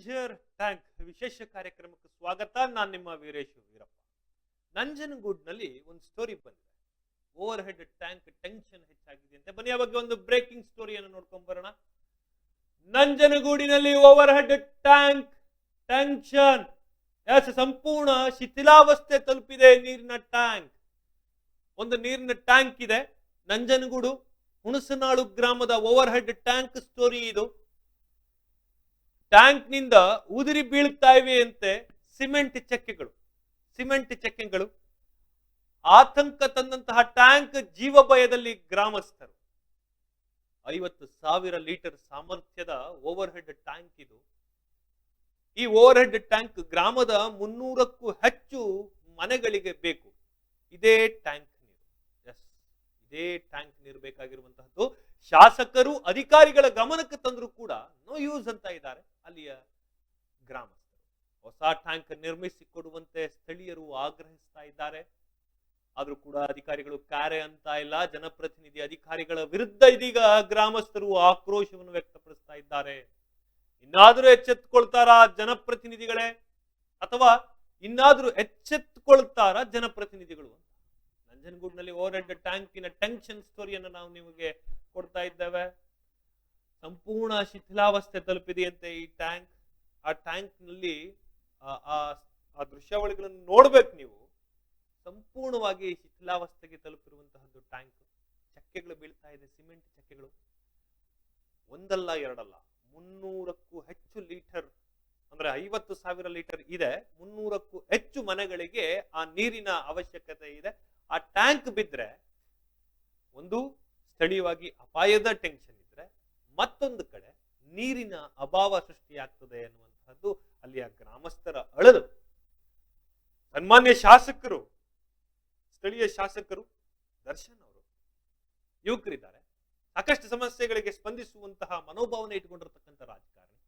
Danger tank ವಿಶೇಷ ಕಾರ್ಯಕ್ರಮಕ್ಕೆ ಸ್ವಾಗತ. ನಾನು ನಿಮ್ಮ ವೀರೇಶ್ ವೀರಪ್ಪ. ನಂಜನಗೂಡ್ನಲ್ಲಿ ಒಂದು ಸ್ಟೋರಿ ಬಂದಿದೆ. ಓವರ್ ಹೆಡ್ ಟ್ಯಾಂಕ್ ಟೆನ್ಷನ್ ಹೆಚ್ಚಾಗಿದೆ ಅಂತ. ಬನ್ನಿ ಬಗ್ಗೆ ಒಂದು ಬ್ರೇಕಿಂಗ್ ಸ್ಟೋರಿಯನ್ನು ನೋಡ್ಕೊಂಡ್ ಬರೋಣ. ನಂಜನಗೂಡಿನಲ್ಲಿ ಓವರ್ ಹೆಡ್ ಟ್ಯಾಂಕ್ ಟೆನ್ಷನ್ ಸಂಪೂರ್ಣ ಶಿಥಿಲಾವಸ್ಥೆ ತಲುಪಿದೆ ನೀರಿನ ಟ್ಯಾಂಕ್ ಒಂದು ನೀರಿನ ಟ್ಯಾಂಕ್ ಇದೆ. ನಂಜನಗೂಡು ಹುಣಸನಾಳು ಗ್ರಾಮದ ಓವರ್ ಹೆಡ್ ಟ್ಯಾಂಕ್ ಸ್ಟೋರಿ ಇದು. ಟ್ಯಾಂಕ್ನಿಂದ ಉದುರಿ ಬೀಳ್ತಾ ಇವೆ ಅಂತೆ ಸಿಮೆಂಟ್ ಚಕ್ಕೆಗಳು. ಸಿಮೆಂಟ್ ಚಕ್ಕೆಗಳು ಆತಂಕ ತಂದಂತಹ ಟ್ಯಾಂಕ್ ಜೀವ ಭಯದಲ್ಲಿ ಗ್ರಾಮಸ್ಥರು. ಐವತ್ತು ಸಾವಿರ ಲೀಟರ್ ಸಾಮರ್ಥ್ಯದ ಓವರ್ ಹೆಡ್ ಟ್ಯಾಂಕ್ ಇದು. ಈ ಓವರ್ ಹೆಡ್ ಟ್ಯಾಂಕ್ ಗ್ರಾಮದ ಮುನ್ನೂರಕ್ಕೂ ಹೆಚ್ಚು ಮನೆಗಳಿಗೆ ಬೇಕು. ಇದೇ ಟ್ಯಾಂಕ್ ನೀರು. ಎಸ್, ಇದೇ ಟ್ಯಾಂಕ್ ನೀರು ಬೇಕಾಗಿರುವಂತಹದ್ದು. ಶಾಸಕರು ಅಧಿಕಾರಿಗಳ ಗಮನಕ್ಕೆ ತಂದರೂ ಕೂಡ ನೋ ಯೂಸ್ ಅಂತ ಇದ್ದಾರೆ. ಅಲ್ಲಿಯ ಗ್ರಾಮಸ್ಥರು. ಹೊಸ ಟ್ಯಾಂಕ್ ನಿರ್ಮಿಸಿ ಕೊಡುವಂತೆ ಸ್ಥಳೀಯರು ಆಗ್ರಹಿಸ್ತಾ ಇದ್ದಾರೆ. ಆದರೂ ಕೂಡ ಅಧಿಕಾರಿಗಳು ಕಾರ್ಯ ಅಂತ ಇಲ್ಲ, ಜನಪ್ರತಿನಿಧಿ ಅಧಿಕಾರಿಗಳ ವಿರುದ್ಧ ಇದೀಗ ಗ್ರಾಮಸ್ಥರು ಆಕ್ರೋಶವನ್ನು ವ್ಯಕ್ತಪಡಿಸ್ತಾ ಇದ್ದಾರೆ. ಇನ್ನಾದ್ರೂ ಎಚ್ಚೆತ್ತುಕೊಳ್ತಾರ ಜನಪ್ರತಿನಿಧಿಗಳೇ? ಅಥವಾ ಇನ್ನಾದ್ರೂ ಎಚ್ಚೆತ್ತುಕೊಳ್ತಾರ ಜನಪ್ರತಿನಿಧಿಗಳು ನಂಜನಗೂಡಿನಲ್ಲಿ ಓವರ್ ಟ್ಯಾಂಕಿನ ಟೆನ್ಷನ್ ಸ್ಟೋರಿಯನ್ನು ನಾವು ನಿಮಗೆ ಕೊಡ್ತಾ ಇದ್ದೇವೆ. ಸಂಪೂರ್ಣ ಶಿಥಿಲಾವಸ್ಥೆ ತಲುಪಿದೆಯಂತೆ ಈ ಟ್ಯಾಂಕ್, ಆ ಟ್ಯಾಂಕ್ನಲ್ಲಿ ಆ- ದೃಶ್ಯಾವಳಿಗಳನ್ನು ನೋಡ್ಬೇಕು ನೀವು. ಸಂಪೂರ್ಣವಾಗಿ ಶಿಥಿಲಾವಸ್ಥೆಗೆ ತಲುಪಿರುವಂತಹದ್ದು ಟ್ಯಾಂಕ್. ಚಕ್ಕೆಗಳು ಬೀಳ್ತಾ ಇದೆ, ಸಿಮೆಂಟ್ ಚಕ್ಕೆಗಳು. ಒಂದಲ್ಲ, ಎರಡಲ್ಲ. ಮುನ್ನೂರಕ್ಕೂ ಹೆಚ್ಚು ಲೀಟರ್, ಅಂದ್ರೆ ಐವತ್ತು ಸಾವಿರ ಲೀಟರ್ ಇದೆ. ಮುನ್ನೂರಕ್ಕೂ ಹೆಚ್ಚು ಮನೆಗಳಿಗೆ ಆ ನೀರಿನ ಅವಶ್ಯಕತೆ ಇದೆ. ಆ ಟ್ಯಾಂಕ್ ಬಿದ್ರೆ, ಒಂದು ಸ್ಥಳೀಯವಾಗಿ ಅಪಾಯದ ಟೆನ್ಷನ್. ಮತ್ತೊಂದು ಕಡೆ ನೀರಿನ ಅಭಾವ ಸೃಷ್ಟಿಯಾಗ್ತದೆ ಅನ್ನುವಂತಹದ್ದು ಅಲ್ಲಿಯ ಗ್ರಾಮಸ್ಥರ ಅಳಲು. ಸನ್ಮಾನ್ಯ ಶಾಸಕರು, ಸ್ಥಳೀಯ ಶಾಸಕರು, ದರ್ಶನ್ ಅವರು ಯುವಕರಿದ್ದಾರೆ. ಸಾಕಷ್ಟು ಸಮಸ್ಯೆಗಳಿಗೆ ಸ್ಪಂದಿಸುವಂತಹ ಮನೋಭಾವನೆ ಇಟ್ಕೊಂಡಿರ್ತಕ್ಕಂಥ ರಾಜಕಾರಣಿ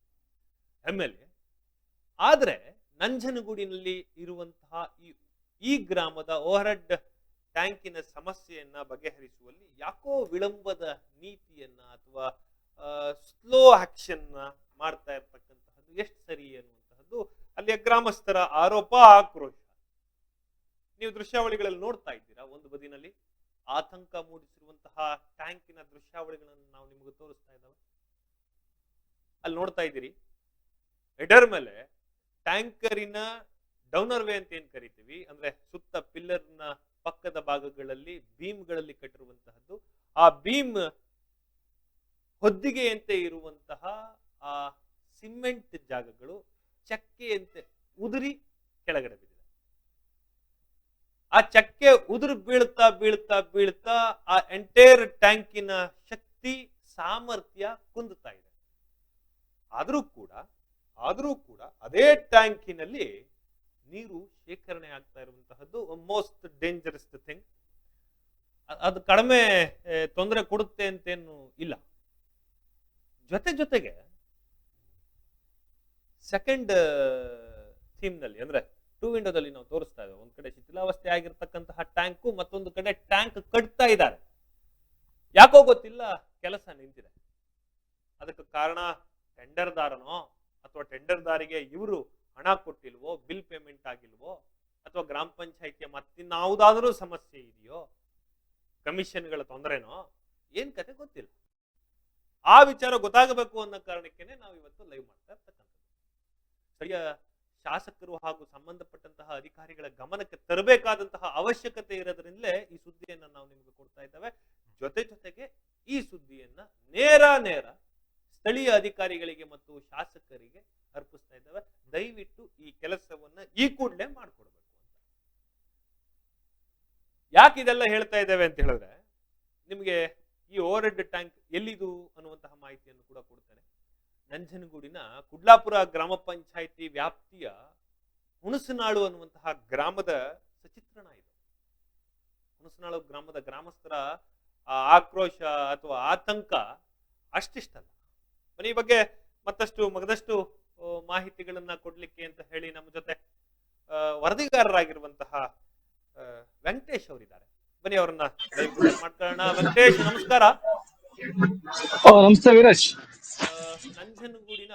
ಎಂ ಎಲ್ ಎ ಆದರೆ ನಂಜನಗೂಡಿನಲ್ಲಿ ಇರುವಂತಹ ಈ ಈ ಗ್ರಾಮದ ಓವರ್ಹೆಡ್ ಟ್ಯಾಂಕಿನ ಸಮಸ್ಯೆಯನ್ನ ಬಗೆಹರಿಸುವಲ್ಲಿ ಯಾಕೋ ವಿಳಂಬದ ನೀತಿಯನ್ನ ಅಥವಾ ಸ್ಲೋ ಆಕ್ಷನ್ ಮಾಡ್ತಾ ಇರ್ತಕ್ಕಂತಹದ್ದು ಎಷ್ಟು ಸರಿ ಅನ್ನುವಂತಹದ್ದು ಅಲ್ಲಿಯ ಗ್ರಾಮಸ್ಥರ ಆರೋಪ ಆಕ್ರೋಶ. ನೀವು ದೃಶ್ಯಾವಳಿಗಳಲ್ಲಿ ನೋಡ್ತಾ ಇದ್ದೀರಾ ಒಂದು ಬದಿನಲ್ಲಿ? ಆತಂಕ ಮೂಡಿಸಿರುವಂತಹ ಟ್ಯಾಂಕಿನ ದೃಶ್ಯಾವಳಿಗಳನ್ನು ನಾವು ನಿಮಗೆ ತೋರಿಸ್ತಾ ಇದ್ದಾವೆ. ಅಲ್ಲಿ ನೋಡ್ತಾ ಇದ್ದೀರಿ. ಹೆಡರ್ ಮೇಲೆ ಟ್ಯಾಂಕರಿನ ಡೌನರ್ ವೇ ಅಂತ ಏನ್ ಕರಿತೀವಿ? ಅಂದ್ರೆ ಸುತ್ತ ಪಿಲ್ಲರ್ನ ಪಕ್ಕದ ಭಾಗಗಳಲ್ಲಿ ಬೀಮ್ಗಳಲ್ಲಿ ಕಟ್ಟಿರುವಂತಹದ್ದು. ಆ ಬೀಮ್ ಹೊದ್ದಿಗೆಯಂತೆ ಇರುವಂತಹ ಆ ಸಿಮೆಂಟ್ ಜಾಗಗಳು ಚಕ್ಕೆಯಂತೆ ಉದುರಿ ಕೆಳಗಡೆ ಬಿದ್ದಿದೆ. ಆ ಚಕ್ಕೆ ಉದುರು ಬೀಳ್ತಾ ಬೀಳ್ತಾ ಬೀಳ್ತಾ ಆ ಎಂಟೈರ್ ಟ್ಯಾಂಕಿನ ಶಕ್ತಿ, ಸಾಮರ್ಥ್ಯ ಕುಂದುತ್ತಾ ಇದೆ. ಆದರೂ ಕೂಡ ಆದರೂ ಕೂಡ ಅದೇ ಟ್ಯಾಂಕಿನಲ್ಲಿ ನೀರು ಶೇಖರಣೆ ಆಗ್ತಾ ಇರುವಂತಹದ್ದು ಮೋಸ್ಟ್ ಡೇಂಜರಸ್ ಥಿಂಗ್ ಅದು ಕಡಿಮೆ ತೊಂದರೆ ಕೊಡುತ್ತೆ ಅಂತೇನು ಇಲ್ಲ. ಜೊತೆ ಜೊತೆಗೆ ಸೆಕೆಂಡ್ ಥೀಮ್ನಲ್ಲಿ ಅಂದ್ರೆ ಟೂ ವಿಂಡೋದಲ್ಲಿ ನಾವು ತೋರಿಸ್ತಾ ಇದ್ದೇವೆ. ಒಂದ್ ಕಡೆ ಶಿಥಿಲಾವಸ್ಥೆ ಆಗಿರ್ತಕ್ಕಂತಹ ಟ್ಯಾಂಕು ಮತ್ತೊಂದು ಕಡೆ ಟ್ಯಾಂಕ್ ಕಟ್ತಾ ಇದ್ದಾರೆ. ಯಾಕೋ ಗೊತ್ತಿಲ್ಲ, ಕೆಲಸ ನಿಂತಿದೆ. ಅದಕ್ಕೆ ಕಾರಣ ಟೆಂಡರ್ದಾರನೋ ಅಥವಾ ಟೆಂಡರ್ದಾರಿಗೆ ಇವರು ಹಣ ಕೊಟ್ಟಿಲ್ವೋ ಬಿಲ್ ಪೇಮೆಂಟ್ ಆಗಿಲ್ವೋ, ಅಥವಾ ಗ್ರಾಮ ಪಂಚಾಯಿತಿಯ ಮತ್ತಿನ್ನಾವುದಾದ್ರೂ ಸಮಸ್ಯೆ ಇದೆಯೋ ಕಮಿಷನ್ಗಳ ತೊಂದರೆನೋ, ಏನ್ ಕತೆ ಗೊತ್ತಿಲ್ಲ. ಆ ವಿಚಾರ ಗೊತ್ತಾಗಬೇಕು ಅನ್ನೋ ಕಾರಣಕ್ಕೇನೆ ನಾವು ಇವತ್ತು ಲೈವ್ ಮಾಡ್ತಾ ಇರ್ತಕ್ಕಂಥದ್ದು. ಸ್ಥಳೀಯ ಶಾಸಕರು ಹಾಗೂ ಸಂಬಂಧಪಟ್ಟಂತಹ ಅಧಿಕಾರಿಗಳ ಗಮನಕ್ಕೆ ತರಬೇಕಾದಂತಹ ಅವಶ್ಯಕತೆ ಇರೋದ್ರಿಂದಲೇ ಈ ಸುದ್ದಿಯನ್ನ ನಾವು ನಿಮಗೆ ಕೊಡ್ತಾ ಇದ್ದೇವೆ. ಜೊತೆ ಜೊತೆಗೆ ಈ ಸುದ್ದಿಯನ್ನ ನೇರ ನೇರ ಸ್ಥಳೀಯ ಅಧಿಕಾರಿಗಳಿಗೆ ಮತ್ತು ಶಾಸಕರಿಗೆ ಅರ್ಪಿಸ್ತಾ ಇದ್ದೇವೆ. ದಯವಿಟ್ಟು ಈ ಕೆಲಸವನ್ನ ಈ ಕೂಡಲೇ ಮಾಡ್ಕೊಡ್ಬೇಕು ಯಾಕೆ ಇದೆಲ್ಲ ಹೇಳ್ತಾ ಇದ್ದೇವೆ ಅಂತ ಹೇಳಿದ್ರೆ, ನಿಮಗೆ ಈ ಓವರ್ ಹೆಡ್ ಟ್ಯಾಂಕ್ ಎಲ್ಲಿದು ಅನ್ನುವಂತಹ ಮಾಹಿತಿಯನ್ನು ಕೂಡ ಕೊಡ್ತಾರೆ ನಂಜನಗೂಡಿನ ಕುಡ್ಲಾಪುರ ಗ್ರಾಮ ಪಂಚಾಯಿತಿ ವ್ಯಾಪ್ತಿಯ ಹುಣಸನಾಳು ಅನ್ನುವಂತಹ ಗ್ರಾಮದ ಸಚಿತ್ರಣ ಇದು. ಹುಣಸನಾಳು ಗ್ರಾಮದ ಗ್ರಾಮಸ್ಥರ ಆಕ್ರೋಶ ಅಥವಾ ಆತಂಕ ಅಷ್ಟಿಷ್ಟಲ್ಲ. ಮನೆ ಬಗ್ಗೆ ಮತ್ತಷ್ಟು, ಮಗದಷ್ಟು ಮಾಹಿತಿಗಳನ್ನು ಕೊಡ್ಲಿಕ್ಕೆ ಅಂತ ಹೇಳಿ ನಮ್ಮ ಜೊತೆ ವರದಿಗಾರರಾಗಿರುವಂತಹ ವೆಂಕಟೇಶ್ ಅವರಿದ್ದಾರೆ. ಬನ್ನಿ ಅವ್ರನ್ನ ಮಾಡ್ಕೊಳ್ಳೋಣ. ವೆಂಕಟೇಶ್ ನಮಸ್ಕಾರ. ನಮಸ್ತೆ ವೀರೇಶ್. ನಂಜನಗೂಡಿನ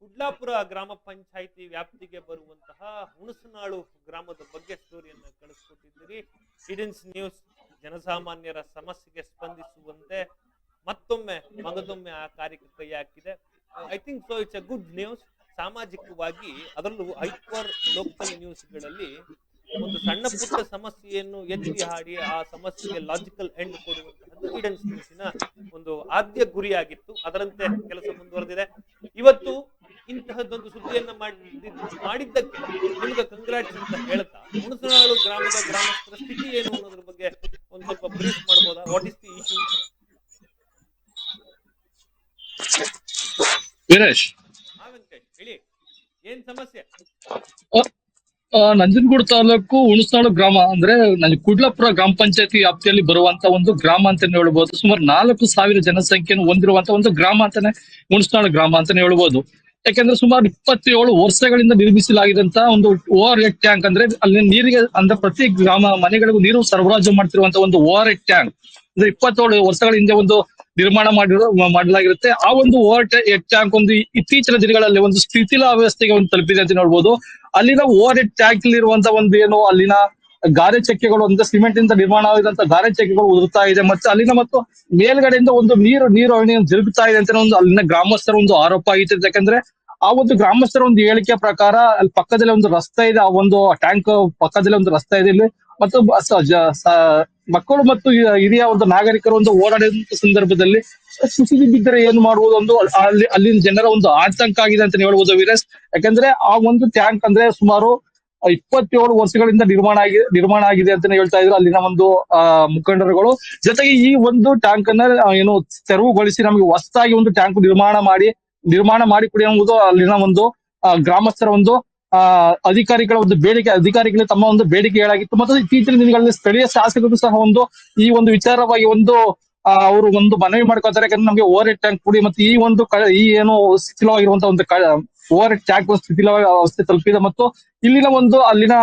ಕುಡ್ಲಾಪುರ ಗ್ರಾಮ ಪಂಚಾಯಿತಿ ವ್ಯಾಪ್ತಿಗೆ ಬರುವಂತಹ ಹುಣಸನಾಳು ಗ್ರಾಮದ ಬಗ್ಗೆ ಸ್ಟೋರಿಯನ್ನು ಕಳಿಸ್ಕೊಟ್ಟಿದ್ದೀರಿ. ಹಿಡನ್ಸ್ ನ್ಯೂಸ್ ಜನಸಾಮಾನ್ಯರ ಸಮಸ್ಯೆಗೆ ಸ್ಪಂದಿಸುವಂತೆ ಮತ್ತೊಮ್ಮೆ ಮಗದೊಮ್ಮೆ ಆ ಕಾರ್ಯಕ್ಕೆ ಕೈ ಹಾಕಿದೆ. I think so it's a good news ಸಾಮಾಜಿಕವಾಗಿ ಅದರಲ್ಲೂ ಹೈಪರ್ ಲೋಕಲ್ ನ್ಯೂಸ್ಗಳಲ್ಲಿ ಒಂದು ಸಣ್ಣ ಪುಟ್ಟ ಸಮಸ್ಯೆಯನ್ನು ಎತ್ತಿ ಹಾಡಿ ಆ ಸಮಸ್ಯೆಗೆ ಲಾಜಿಕಲ್ ಎಂಡ್ ಕೊಡುವಂತಹದ್ದು ಈಡನ್ ಸ್ಪೀಸಿನ ಒಂದು ಆದ್ಯ ಗುರಿಯಾಗಿತ್ತು. ಅದರಂತೆ ಕೆಲಸ ಮುಂದುವರೆದಿದೆ. ಇವತ್ತು ಇಂತಹದ್ದೊಂದು ಸುದ್ದಿಯನ್ನ ಮಾಡಿದ್ದ ಮಾಡಿದ್ದಕ್ಕೆ ನಿಮ್ಗೆ ಕಂಗ್ರಾಟ್ಸ್ ಅಂತ ಹೇಳ್ತಾ ಹುಣಸನಾಳು ಗ್ರಾಮದ ಗ್ರಾಮಸ್ಥರ ಸ್ಥಿತಿ ಏನು ಅನ್ನೋದ್ರ ಬಗ್ಗೆ ಒಂದು ಸ್ವಲ್ಪ ಬ್ರೀಫ್ ಮಾಡ್ಬೋದಾ? What is the issue Veeresh ಹಾ ವೆಂಕಟೇಶ್ ಹೇಳಿ. ಏನ್ ಸಮಸ್ಯೆ? ನಂಜನಗೂಡು ತಾಲೂಕು ಹುಣಸನಾಳು ಗ್ರಾಮ, ಅಂದ್ರೆ ನನ್ ಕುಡ್ಲಪುರ ಗ್ರಾಮ ಪಂಚಾಯತಿ ವ್ಯಾಪ್ತಿಯಲ್ಲಿ ಬರುವಂತ ಒಂದು ಗ್ರಾಮ ಅಂತಾನೆ ಹೇಳ್ಬೋದು. ಸುಮಾರು ನಾಲ್ಕು ಸಾವಿರ ಜನಸಂಖ್ಯೆಯನ್ನು ಹೊಂದಿರುವಂತ ಒಂದು ಗ್ರಾಮ ಅಂತಾನೆ ಹುಣಸನಾಳು ಗ್ರಾಮ ಅಂತಾನೆ ಹೇಳ್ಬೋದು. ಯಾಕಂದ್ರೆ ಸುಮಾರು ಇಪ್ಪತ್ತೇಳು ವರ್ಷಗಳಿಂದ ನಿರ್ಮಿಸಲಾಗಿದಂತ ಒಂದು ಓವರ್ ಹೆಡ್ ಟ್ಯಾಂಕ್ ಅಂದ್ರೆ ಅಲ್ಲಿ ನೀರಿಗೆ ಅಂದ್ರೆ ಪ್ರತಿ ಗ್ರಾಮ ಮನೆಗಳಿಗೂ ನೀರು ಸರಬರಾಜು ಮಾಡ್ತಿರುವಂತ ಒಂದು ಓವರ್ ಹೆಡ್ ಟ್ಯಾಂಕ್. ಅಂದ್ರೆ ಇಪ್ಪತ್ತೇಳು ವರ್ಷಗಳ ಹಿಂದೆ ಒಂದು ನಿರ್ಮಾಣ ಮಾಡಿರೋ ಮಾಡಲಾಗಿರುತ್ತೆ. ಆ ಒಂದು ಓವರ್ ಹೆಡ್ ಟ್ಯಾಂಕ್ ಒಂದು ಇತ್ತೀಚಿನ ದಿನಗಳಲ್ಲಿ ಒಂದು ಸ್ಥಿತಿಲ ವ್ಯವಸ್ಥೆಗೆ ಒಂದು ತಲುಪಿದೆ ಅಂತ ನೋಡ್ಬೋದು. ಅಲ್ಲಿನ ಓವರ್ ಹೆಡ್ ಟ್ಯಾಂಕ್ ಇರುವಂತ ಒಂದು ಏನು, ಅಲ್ಲಿನ ಗಾರೆ ಚಕ್ಕೆಗಳು ಅಂದ್ರೆ ಸಿಮೆಂಟ್ ಇಂದ ನಿರ್ಮಾಣ ಆಗಿದಂತ ಗಾರೆ ಚಕ್ಕೆಗಳು ಉದುರ್ತಾ ಇದೆ. ಮತ್ತೆ ಅಲ್ಲಿನ ಮತ್ತು ಮೇಲ್ಗಡೆಯಿಂದ ಒಂದು ನೀರು ನೀರು ಜರುಗುತ್ತಾ ಇದೆ ಅಂತ ಒಂದು ಅಲ್ಲಿನ ಗ್ರಾಮಸ್ಥರ ಒಂದು ಆರೋಪ ಆಗಿತ್ತು. ಯಾಕಂದ್ರೆ ಆ ಒಂದು ಗ್ರಾಮಸ್ಥರ ಒಂದು ಹೇಳಿಕೆ ಪ್ರಕಾರ ಅಲ್ಲಿ ಪಕ್ಕದಲ್ಲಿ ಒಂದು ರಸ್ತೆ ಇದೆ. ಆ ಒಂದು ಟ್ಯಾಂಕ್ ಪಕ್ಕದಲ್ಲಿ ಒಂದು ರಸ್ತೆ ಇದೆ. ಇಲ್ಲಿ ಮತ್ತು ಮಕ್ಕಳು ಮತ್ತು ಹಿರಿಯ ಒಂದು ನಾಗರಿಕರು ಒಂದು ಓಡಾಡಿದ ಸಂದರ್ಭದಲ್ಲಿ ಕುಸಿದು ಬಿದ್ದರೆ ಏನು ಮಾಡುವುದು ಒಂದು ಅಲ್ಲಿ ಅಲ್ಲಿನ ಜನರ ಒಂದು ಆತಂಕ ಆಗಿದೆ ಅಂತ ಹೇಳ್ಬೋದು ವೀರಸ್. ಯಾಕಂದ್ರೆ ಆ ಒಂದು ಟ್ಯಾಂಕ್ ಅಂದ್ರೆ ಸುಮಾರು ಇಪ್ಪತ್ತೇಳು ವರ್ಷಗಳಿಂದ ನಿರ್ಮಾಣ ಆಗಿ ನಿರ್ಮಾಣ ಆಗಿದೆ ಅಂತಾನೆ ಹೇಳ್ತಾ ಇದ್ರು ಅಲ್ಲಿನ ಒಂದು ಮುಖಂಡರುಗಳು. ಜೊತೆಗೆ ಈ ಒಂದು ಟ್ಯಾಂಕ್ ಅನ್ನ ಏನು ತೆರವುಗೊಳಿಸಿ ನಮಗೆ ಹೊಸದಾಗಿ ಒಂದು ಟ್ಯಾಂಕ್ ನಿರ್ಮಾಣ ಮಾಡಿ ನಿರ್ಮಾಣ ಮಾಡಿ ಕೊಡಿ ಎಂಬುದು ಅಲ್ಲಿನ ಒಂದು ಗ್ರಾಮಸ್ಥರ ಒಂದು ಅಧಿಕಾರಿಗಳ ಒಂದು ಬೇಡಿಕೆ ಅಧಿಕಾರಿಗಳಿಗೆ ತಮ್ಮ ಒಂದು ಬೇಡಿಕೆಗಳಾಗಿತ್ತು ಮತ್ತು ಇತ್ತೀಚಿನ ದಿನಗಳಲ್ಲಿ ಸ್ಥಳೀಯ ಶಾಸಕರು ಸಹ ಒಂದು, ಈ ಒಂದು ವಿಚಾರವಾಗಿ ಒಂದು ಅವರು ಒಂದು ಮನವಿ ಮಾಡ್ಕೊತಾರೆ ಯಾಕಂದ್ರೆ ನಮಗೆ ಓವರ್ ಹೆಡ್ ಟ್ಯಾಂಕ್ ಕೊಡಿ ಮತ್ತು ಈ ಒಂದು ಈ ಏನು ಶಿಥಿಲವಾಗಿರುವಂತಹ ಒಂದು ಓವರ್ ಹೆಡ್ ಟ್ಯಾಂಕ್ ಸ್ಥಿತಿಲ ಅವಸ್ಥೆ ತಲುಪಿದೆ. ಮತ್ತು ಇಲ್ಲಿನ ಒಂದು ಅಲ್ಲಿನ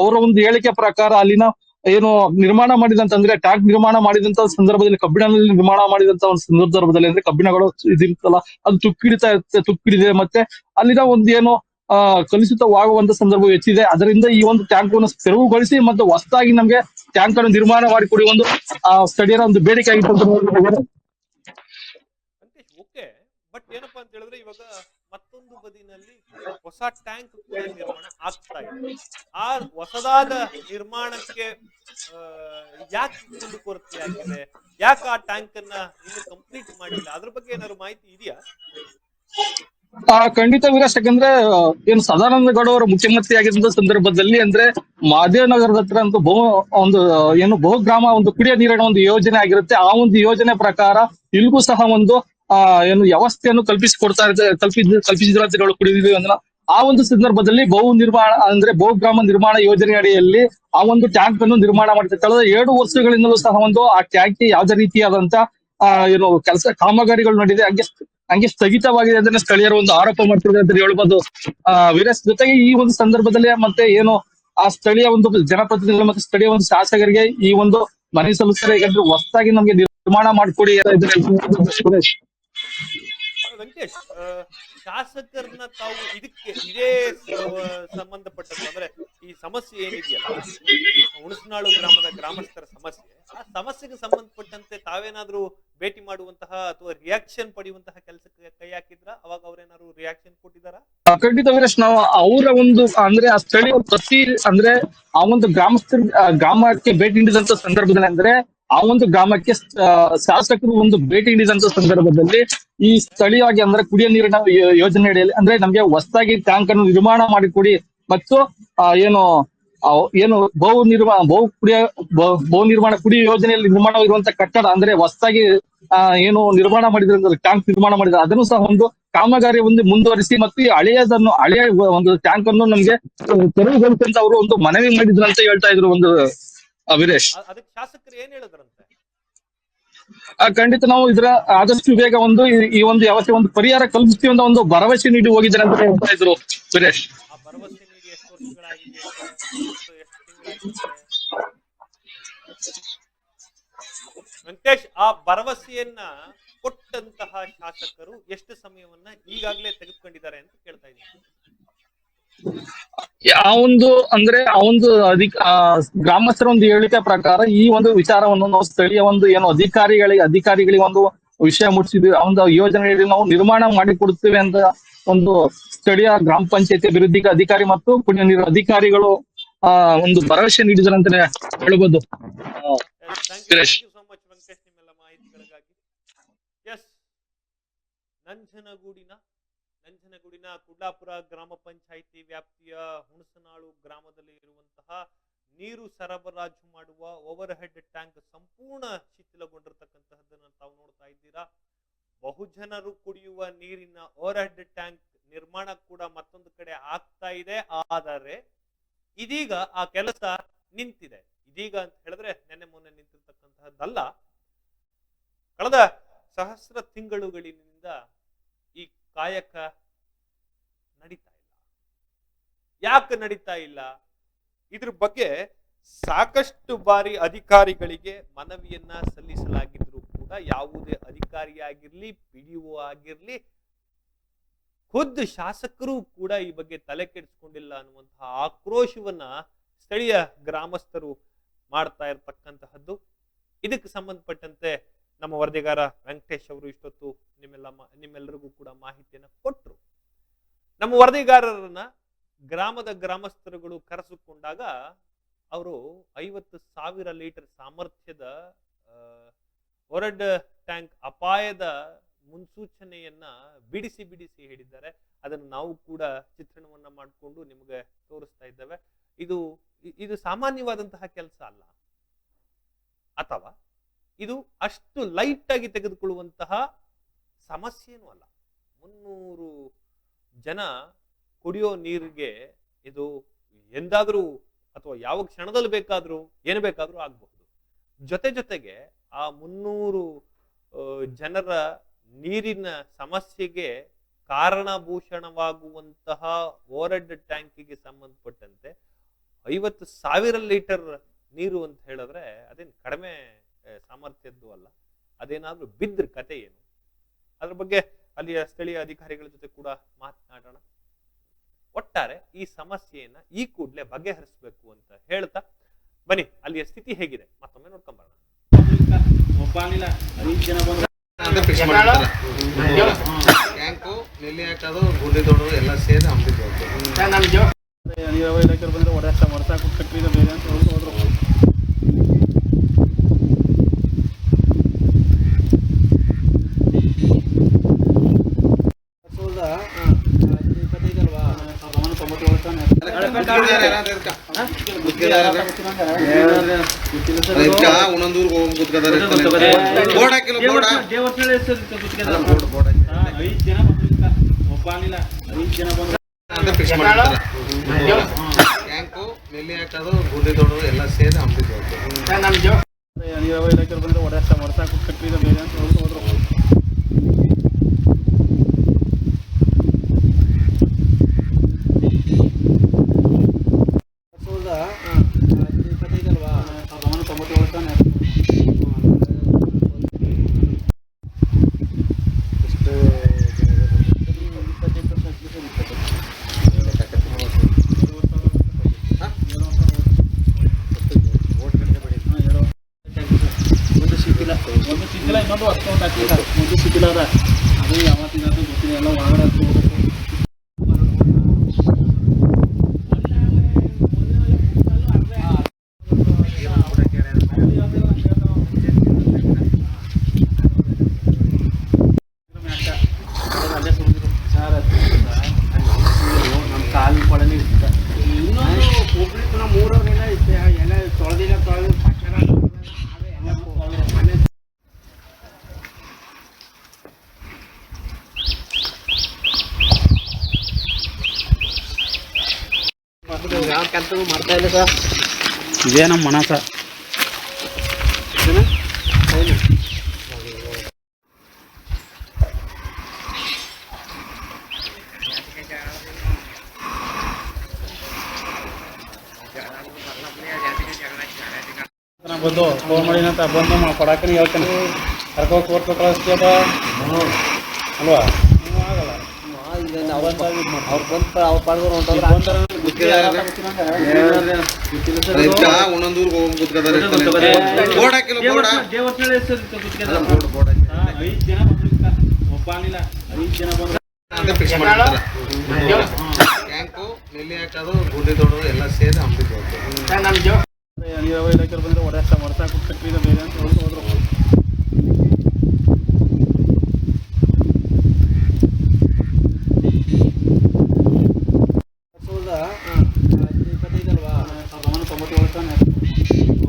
ಅವರ ಒಂದು ಹೇಳಿಕೆ ಪ್ರಕಾರ ಅಲ್ಲಿನ ಏನು ನಿರ್ಮಾಣ ಮಾಡಿದಂತಂದ್ರೆ ಟ್ಯಾಂಕ್ ನಿರ್ಮಾಣ ಮಾಡಿದಂತ ಸಂದರ್ಭದಲ್ಲಿ, ಕಬ್ಬಿಣದಲ್ಲಿ ನಿರ್ಮಾಣ ಮಾಡಿದಂತ ಒಂದು ಸಂದರ್ಭದಲ್ಲಿ ಅಂದ್ರೆ ಕಬ್ಬಿಣಗಳು ಇದಿರ್ತಲ್ಲ, ಅದು ತುಕ್ಕಿಡಿತಾ ಇರುತ್ತೆ ತುಕ್ಕಿಡಿದೆ. ಮತ್ತೆ ಅಲ್ಲಿನ ಒಂದು ಏನು ಕಲುಷಿತವಾಗುವಂತ ಸಂದರ್ಭ ಹೆಚ್ಚಿದೆ. ಅದರಿಂದ ಈ ಒಂದು ಟ್ಯಾಂಕ್ ಅನ್ನು ತೆರವುಗೊಳಿಸಿ ಮತ್ತು ಹೊಸದಾಗಿ ನಮಗೆ ಟ್ಯಾಂಕ್ ಅನ್ನು ನಿರ್ಮಾಣ ಮಾಡಿಕೊಡಿ ಒಂದು ಸ್ಥಳೀಯರ ಒಂದು ಬೇಡಿಕೆ ಆಗಿತ್ತು ಅಂತ ಓಕೆ. ಬಟ್ ಏನಪ್ಪಾ ಅಂತ ಹೇಳಿದ್ರೆ ಇವಾಗ ಮತ್ತೊಂದು ಬದಿನಲ್ಲಿ ಹೊಸ ಟ್ಯಾಂಕ್ ಕೂಡ ನಿರ್ಮಾಣ ಆಗ್ತಾ ಇದೆ. ಆ ಹೊಸದಾದ ನಿರ್ಮಾಣಕ್ಕೆ ಯಾಕೆ ಕೊರತೆ ಆಗಿದೆ ಯಾಕೆ ಆ ಟ್ಯಾಂಕ್ ಅನ್ನ ಇನ್ನು ಕಂಪ್ಲೀಟ್ ಮಾಡಿಲ್ಲ? ಅದ್ರ ಬಗ್ಗೆ ಏನಾದ್ರು ಮಾಹಿತಿ ಇದೆಯಾ? ಖಂಡಿತ ವೀರೇಶ್ ಯಾಕಂದ್ರೆ ಆ, ಏನು ಸದಾನಂದ ಗೌಡ ಅವರು ಮುಖ್ಯಮಂತ್ರಿ ಆಗಿದ್ದ ಸಂದರ್ಭದಲ್ಲಿ ಅಂದ್ರೆ ಮಹಾದೇವನಗರದ ಹತ್ರ ಒಂದು ಬಹು ಒಂದು ಆ, ಏನು ಬಹುಗ್ರಾಮ ಒಂದು ಕುಡಿಯ ನೀರಿನ ಒಂದು ಯೋಜನೆ ಆಗಿರುತ್ತೆ. ಆ ಒಂದು ಯೋಜನೆ ಪ್ರಕಾರ ಇಲ್ಲಿಗೂ ಸಹ ಒಂದು ಆ ಏನು ವ್ಯವಸ್ಥೆಯನ್ನು ಕಲ್ಪಿಸಿಕೊಡ್ತಾ ಇರ್ತಾರೆ ಕಲ್ಪಿಸಿದ ಕಲ್ಪಿಸಿದ್ರು ಕುಡಿದಿದ್ದೀವಿ ಅಂದ್ರೆ ಆ ಒಂದು ಸಂದರ್ಭದಲ್ಲಿ ಬಹು ನಿರ್ಮಾಣ ಅಂದ್ರೆ ಬಹುಗ್ರಾಮ ನಿರ್ಮಾಣ ಯೋಜನೆ ಅಡಿಯಲ್ಲಿ ಆ ಒಂದು ಟ್ಯಾಂಕ್ ಅನ್ನು ನಿರ್ಮಾಣ ಮಾಡಿದೆ ಕಳೆದ ಎರಡು ವರ್ಷಗಳಿಂದಲೂ ಸಹ ಒಂದು ಆ ಟ್ಯಾಂಕ್ ಯಾವುದೇ ರೀತಿಯಾದಂತ ಆ ಏನು ಕೆಲಸ ಕಾಮಗಾರಿಗಳು ನಡೆದಿದೆ. ಹಂಗೆ ಹಂಗೆ ಸ್ಥಗಿತವಾಗಿದೆ ಅಂತ ಸ್ಥಳೀಯರು ಒಂದು ಆರೋಪ ಮಾಡ್ತಿದ್ದಾರೆ ಅಂತ ಹೇಳ್ಬೋದು. ಆ ವೀರೇಶ್ ಜೊತೆಗೆ ಈ ಒಂದು ಸಂದರ್ಭದಲ್ಲಿ ಮತ್ತೆ ಏನು ಆ ಸ್ಥಳೀಯ ಒಂದು ಜನಪ್ರತಿನಿಧಿಗಳು ಮತ್ತೆ ಸ್ಥಳೀಯ ಒಂದು ಶಾಸಕರಿಗೆ ಈ ಒಂದು ಮನವಿ ಸಲ್ಲಿಸ್ತಾರೆ ಯಾಕಂದ್ರೆ ಹೊಸದಾಗಿ ನಮ್ಗೆ ನಿರ್ಮಾಣ ಮಾಡ್ಕೊಡಿ ವೆಂಕಟೇಶ್ ಶಾಸಕರನ್ನ ತಾವು ಇದಕ್ಕೆ ಇದೇ ಆ, ಸಂಬಂಧಪಟ್ಟಂತೆ ಅಂದ್ರೆ ಈ ಸಮಸ್ಯೆ ಏನಿದೆಯಲ್ಲ ಹುಣಸನಾಳು ಗ್ರಾಮದ ಗ್ರಾಮಸ್ಥರ ಸಮಸ್ಯೆ ಆ ಸಮಸ್ಯೆಗೆ ಸಂಬಂಧಪಟ್ಟಂತೆ ತಾವೇನಾದ್ರೂ ಭೇಟಿ ಮಾಡುವಂತಹ ಅಥವಾ ರಿಯಾಕ್ಷನ್ ಪಡೆಯುವಂತಹ ಕೆಲಸಕ್ಕೆ ಕೈ ಹಾಕಿದ್ರ, ಅವಾಗ ಅವ್ರೇನಾದ್ರು ರಿಯಾಕ್ಷನ್ ಕೊಟ್ಟಿದ್ದಾರಾ ಖಂಡಿತ ವೀರೇಶ್, ನಾವು ಅವರ ಒಂದು, ಅಂದ್ರೆ ಆ ಸ್ಥಳೀಯ ಪ್ರತಿ, ಅಂದ್ರೆ ಆ ಒಂದು ಗ್ರಾಮಸ್ಥರ ಗ್ರಾಮಕ್ಕೆ ಭೇಟಿ ನೀಡಿದಂತ ಸಂದರ್ಭದಲ್ಲಿ ಅಂದ್ರೆ ಆ ಒಂದು ಗ್ರಾಮಕ್ಕೆ ಶಾಸಕರು ಒಂದು ಭೇಟಿ ನೀಡಿದಂತ ಸಂದರ್ಭದಲ್ಲಿ ಈ ಸ್ಥಳೀಯವಾಗಿ ಅಂದ್ರೆ ಕುಡಿಯ ನೀರಿನ ಯೋಜನೆ ಅಡಿಯಲ್ಲಿ ಅಂದ್ರೆ ನಮ್ಗೆ ಹೊಸದಾಗಿ ಟ್ಯಾಂಕ್ ಅನ್ನು ನಿರ್ಮಾಣ ಮಾಡಿಕೊಡಿ ಮತ್ತು ಏನು ಏನು ಬಹು ನಿರ್ಮಾಣ ಬಹು ಕುಡಿಯ ಬಹು ನಿರ್ಮಾಣ ಕುಡಿಯ ಯೋಜನೆಯಲ್ಲಿ ನಿರ್ಮಾಣವಾಗಿರುವಂತ ಕಟ್ಟಡ ಅಂದ್ರೆ ಹೊಸದಾಗಿ ಏನು ನಿರ್ಮಾಣ ಮಾಡಿದ್ರೆ ಟ್ಯಾಂಕ್ ನಿರ್ಮಾಣ ಮಾಡಿದ್ರೆ ಅದನ್ನು ಸಹ ಒಂದು ಕಾಮಗಾರಿ ಒಂದು ಮುಂದುವರಿಸಿ ಮತ್ತು ಈ ಹಳೆಯದನ್ನು ಹಳೆಯ ಒಂದು ಟ್ಯಾಂಕ್ ಅನ್ನು ನಮ್ಗೆ ತೆರವುಗೊಳಿಸಿ ಅಂತ ಅವರು ಒಂದು ಮನವಿ ಮಾಡಿದ್ರು ಅಂತ ಹೇಳ್ತಾ ಇದ್ರು ಒಂದು ವೀರೇಶ್. ಅದಕ್ಕೆ ಶಾಸಕರು ಏನ್ ಹೇಳಿದ್ರಂತೆ? ಆ, ಖಂಡಿತ ನಾವು ಇದರ ಆದಷ್ಟು ಬೇಗ ಒಂದು ಈ- ಈ ಒಂದು ವ್ಯವಸ್ಥೆ ಒಂದು ಪರಿಹಾರ ಕಲ್ಪಿಸ್ತೀವಿ ಅಂತ ಒಂದು ಭರವಸೆ ನೀಡಿ ಹೋಗಿದ್ದಾರೆ ಅಂತ ಹೇಳ್ತಾ ಇದ್ರು ಸುರೇಶ್ ವೆಂಕಟೇಶ್, ಆ ಭರವಸೆಯನ್ನ ಕೊಟ್ಟಂತಹ ಶಾಸಕರು ಎಷ್ಟು ಸಮಯವನ್ನ ಈಗಾಗಲೇ ತೆಗೆದುಕೊಂಡಿದ್ದಾರೆ ಅಂತ ಕೇಳ್ತಾ ಇದ್ದೀನಿ. ಒಂದು, ಅಂದ್ರೆ ಆ ಒಂದು ಅಧಿಕ ಗ್ರಾಮಸ್ಥರ ಒಂದು ಹೇಳಿಕೆ ಪ್ರಕಾರ ಈ ಒಂದು ವಿಚಾರವನ್ನು ನಾವು ಸ್ಥಳೀಯ ಒಂದು ಏನು ಅಧಿಕಾರಿಗಳಿಗೆ ಅಧಿಕಾರಿಗಳಿಗೆ ಒಂದು ವಿಷಯ ಮುಟ್ಟಿಸಿದ್ವಿ. ಆ ಒಂದು ಯೋಜನೆಯಲ್ಲಿ ನಾವು ನಿರ್ಮಾಣ ಮಾಡಿ ಅಂತ ಒಂದು ಸ್ಥಳೀಯ ಗ್ರಾಮ ಪಂಚಾಯತಿ ಅಭಿವೃದ್ಧಿ ಅಧಿಕಾರಿ ಮತ್ತು ಕುಡಿಯುವ ನೀರು ಅಧಿಕಾರಿಗಳು, ಆ, ಒಂದು ಭರವಸೆ ನೀಡಿದ್ದಾರೆ ಅಂತಾನೆ ಹೇಳ್ಬೋದು. ನಂಜನಗೂಡಿನ ನಂಜನಗೂಡಿನ ಕುಡ್ಲಾಪುರ ಗ್ರಾಮ ಪಂಚಾಯಿತಿ ವ್ಯಾಪ್ತಿಯ ಹುಣಸನಾಳು ಗ್ರಾಮದಲ್ಲಿ ಇರುವಂತಹ ನೀರು ಸರಬರಾಜು ಮಾಡುವ ಓವರ್ ಹೆಡ್ ಟ್ಯಾಂಕ್ ಸಂಪೂರ್ಣ ಶಿಥಿಲಗೊಂಡಿರ್ತಕ್ಕಂತಹದ್ದನ್ನು ತಾವು ನೋಡ್ತಾ ಇದ್ದೀರಾ. ಬಹುಜನರು ಕುಡಿಯುವ ನೀರಿನ ಓವರ್ ಹೆಡ್ ಟ್ಯಾಂಕ್ ನಿರ್ಮಾಣ ಕೂಡ ಮತ್ತೊಂದು ಕಡೆ ಆಗ್ತಾ ಇದೆ. ಆದರೆ ಇದೀಗ ಆ ಕೆಲಸ ನಿಂತಿದೆ. ಇದೀಗ ಅಂತ ಹೇಳಿದ್ರೆ ನೆನ್ನೆ ಮೊನ್ನೆ ನಿಂತಿರ್ತಕ್ಕಂತಹದ್ದಲ್ಲ. ಕಳೆದ ಸಹಸ್ರ ತಿಂಗಳುಗಳಿಂದ ಈ ಕಾಯಕ ನಡೀತಾ ಇಲ್ಲ. ಯಾಕೆ ನಡೀತಾ ಇಲ್ಲ? ಇದ್ರ ಬಗ್ಗೆ ಸಾಕಷ್ಟು ಬಾರಿ ಅಧಿಕಾರಿಗಳಿಗೆ ಮನವಿಯನ್ನ ಸಲ್ಲಿಸಲಾಗಿದ್ರು ಕೂಡ ಯಾವುದೇ ಅಧಿಕಾರಿಯಾಗಿರ್ಲಿ, ಪಿ ಡಿ ಆಗಿರ್ಲಿ ಖುದ್ದು ಶಾಸಕರು ಕೂಡ ಈ ಬಗ್ಗೆ ತಲೆ ಕೆಡಿಸ್ಕೊಂಡಿಲ್ಲ ಅನ್ನುವಂತಹ ಆಕ್ರೋಶವನ್ನ ಸ್ಥಳೀಯ ಗ್ರಾಮಸ್ಥರು ಮಾಡ್ತಾ ಇರತಕ್ಕಂತಹದ್ದು. ಇದಕ್ಕೆ ಸಂಬಂಧಪಟ್ಟಂತೆ ನಮ್ಮ ವರದಿಗಾರ ವೆಂಕಟೇಶ್ ಅವರು ಇಷ್ಟೊತ್ತು ನಿಮ್ಮೆಲ್ಲ ನಿಮ್ಮೆಲ್ಲರಿಗೂ ಕೂಡ ಮಾಹಿತಿಯನ್ನ ಕೊಟ್ಟರು ನಮ್ಮ ವರದಿಗಾರರನ್ನ ಗ್ರಾಮದ ಗ್ರಾಮಸ್ಥರುಗಳು ಕರೆಸಿಕೊಂಡಾಗ ಅವರು ಐವತ್ತು ಸಾವಿರ ಲೀಟರ್ ಸಾಮರ್ಥ್ಯದ ಒರಡ್ ಟ್ಯಾಂಕ್ ಅಪಾಯದ ಮುನ್ಸೂಚನೆಯನ್ನ ಬಿಡಿಸಿ ಬಿಡಿಸಿ ಹೇಳಿದ್ದಾರೆ. ಅದನ್ನು ನಾವು ಕೂಡ ಚಿತ್ರಣವನ್ನ ಮಾಡಿಕೊಂಡು ನಿಮಗೆ ತೋರಿಸ್ತಾ ಇದ್ದೇವೆ. ಇದು ಇದು ಸಾಮಾನ್ಯವಾದಂತಹ ಕೆಲಸ ಅಲ್ಲ. ಅಥವಾ ಇದು ಅಷ್ಟು ಲೈಟ್ ಆಗಿ ತೆಗೆದುಕೊಳ್ಳುವಂತಹ ಸಮಸ್ಯೆನೂ ಅಲ್ಲ. ಮುನ್ನೂರು ಜನ ಕುಡಿಯೋ ನೀರಿಗೆ ಇದು ಎಂದಾದರೂ ಅಥವಾ ಯಾವ ಕ್ಷಣದಲ್ಲಿ ಬೇಕಾದರೂ, ಏನು ಬೇಕಾದರೂ ಆಗಬಹುದು. ಜೊತೆ ಜೊತೆಗೆ ಆ ಮುನ್ನೂರು ಜನರ ನೀರಿನ ಸಮಸ್ಯೆಗೆ ಕಾರಣಭೂಷಣವಾಗುವಂತಹ ಓರೆಡ್ ಟ್ಯಾಂಕಿಗೆ ಸಂಬಂಧಪಟ್ಟಂತೆ ಐವತ್ತು ಸಾವಿರ ಲೀಟರ್ ನೀರು ಅಂತ ಹೇಳಿದ್ರೆ ಅದೇನು ಕಡಿಮೆ ಸಾಮರ್ಥ್ಯದ್ದು ಅಲ್ಲ. ಅದೇನಾದ್ರೂ ಬಿದ್ರ ಕತೆ ಏನು? ಅದ್ರ ಬಗ್ಗೆ ಅಲ್ಲಿಯ ಸ್ಥಳೀಯ ಅಧಿಕಾರಿಗಳ ಜೊತೆ ಕೂಡ ಮಾತನಾಡೋಣ. ಒಟ್ಟಾರೆ ಈ ಸಮಸ್ಯೆಯನ್ನ ಈ ಕೂಡಲೇ ಬಗೆಹರಿಸಬೇಕು ಅಂತ ಹೇಳ್ತಾ ಬನ್ನಿ, ಅಲ್ಲಿಯ ಸ್ಥಿತಿ ಹೇಗಿದೆ? ಮತ್ತೊಮ್ಮೆ ನೋಡ್ಕೊಂಬರೋಣ ಅಂತ ಫಿಕ್ಸ್ ಮಾಡಿರ್ತಾರೆ ಟ್ಯಾಂಕು ನೆಲ್ಲಿ ಹಾಕೋದು ಗುಂಡಿ ದೊಡ್ಡದು ಎಲ್ಲ ಸೇರಿ ನೀರಾವರಿ ಇಲಾಖೆಯವ್ರು ಬಂದ್ರೆ ಒಡೆಸ ಹೊಡ್ಸಾಕು ಕಟ್ಟಿದ ಬೇರೆ ಅಂತ ಹೋಗಿ ಹೋದ್ರು ಸಾವಿರದ ತೊಂಬತ್ತೇಳು ತಾನೆ ಒಂದೊಂದು ಊರಿಗೆ ಹೋಗಿ ಕೂತ್ಕೊತಾರೆ ಬೋರ್ಡ್ ಹಾಕಿಲ್ಲ ಬೋರ್ಡ್ ಅಲ್ಲ ಬೋರ್ಡ್ ಬೋರ್ಡ್ ಹಾಕಿ ಐದು ಜನ ಬಂದ್ರು ಒಬ್ಬಾಗಿಲ್ಲ ಐದು ಜನ ಬಂದ್ರು ಅಂತ ಫಿಕ್ಸ್ ಮಾಡಿರ್ತಾರೆ ಟ್ಯಾಂಕು ನೆಲ್ಲಿ ಹಾಕೋದು ಗುಂಡಿ ತೊಡೋದು ಎಲ್ಲ ಸೇರಿ ಅಂಬಿದ್ದು. ನೀರಾವರಿ ಇಲಾಖೆ ಬಂದ್ರೆ ಕಟ್ಟಿದ ಬೇರೆ ಅಂತ ಹೋಗಿ ಹೋದ್ರು ಸಾವಿರದ ತೊಂಬತ್ತೇಳು ತಾನೆ ಒಂದು ಸಿಕ್ಕಿಲ್ಲ ಒಂದು ಸಿಕ್ಕಿಲ್ಲ ಇನ್ನೊಂದು ಹತ್ತು ಒಂದು ಹಾಕಿಲ್ಲ ಒಂದು ಸಿಕ್ಕಿಲ್ಲ ಅದ ಅದು ಯಾವತ್ತಿನ ಅದು ಗೊತ್ತಿಲ್ಲ ಎಲ್ಲ ಒಳಗಡೆ ಹತ್ತು ಹೋಗ್ಬೇಕು ನಮ್ಮ ಕಾಲು ಕೊಳನಿ ಇದೇ ನಮ್ಮ ಮನಸ. ಬಂದು ಫೋನ್ ಮಾಡಿ ಅಂತ ಬಂದು ಕೊಡಾಕನೇ ಹೇಳ್ತೇನೆ. ಕರ್ಕೊಂಡು ಕೋರ್ಟ್ ಕಳಿಸ್ತೀಯಪ್ಪ ಅಲ್ವಾ? ಹೋಗಿ ಕೂತ್ಕೊತಾರೆ ಬೋರ್ಡ್ ಹಾಕಿಲ್ಲ ಬೋರ್ಡ್. ಅಲ್ಲ ಬೋರ್ಡ್ ಬೋರ್ಡ್ ಹಾಕಿ. ಐದು ಜನ ಬಂದ್ರು ಒಬ್ಬ ಐದು ಜನ ಬಂದ್ರು. ಅಂತ ಫಿಕ್ಸ್ ಮಾಡ್ತಾರೆ ಟ್ಯಾಂಕು ನೆಲ್ಲಿ ಹಾಕೋದು ಗುಂಡಿ ದೊಡ್ಡದು ಎಲ್ಲ ಸೇರಿ ಅಂಬಿ ದೊಡ್ಡದು ನೀರಾವರಿ ಇಲಾಖೆ ಬಂದ್ರೆ ಹೊಡೆಯಷ್ಟ ಮಾಡ್ತಾ ಕುಟ್ಟಿದ್ರೆ ಬೇರೆ ಅಂತ ಹೋದ್ರು. вот этот.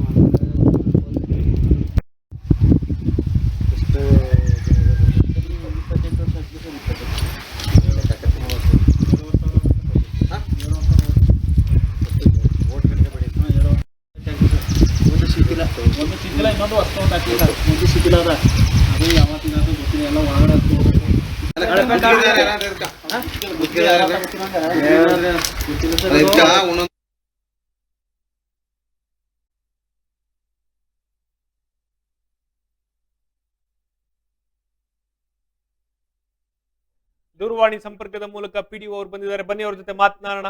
ದೂರವಾಣಿ ಸಂಪರ್ಕದ ಮೂಲಕ ಪಿ ಡಿ ಅವರು ಬಂದಿದ್ದಾರೆ. ಬನ್ನಿ ಅವ್ರ ಜೊತೆ ಮಾತನಾಡೋಣ.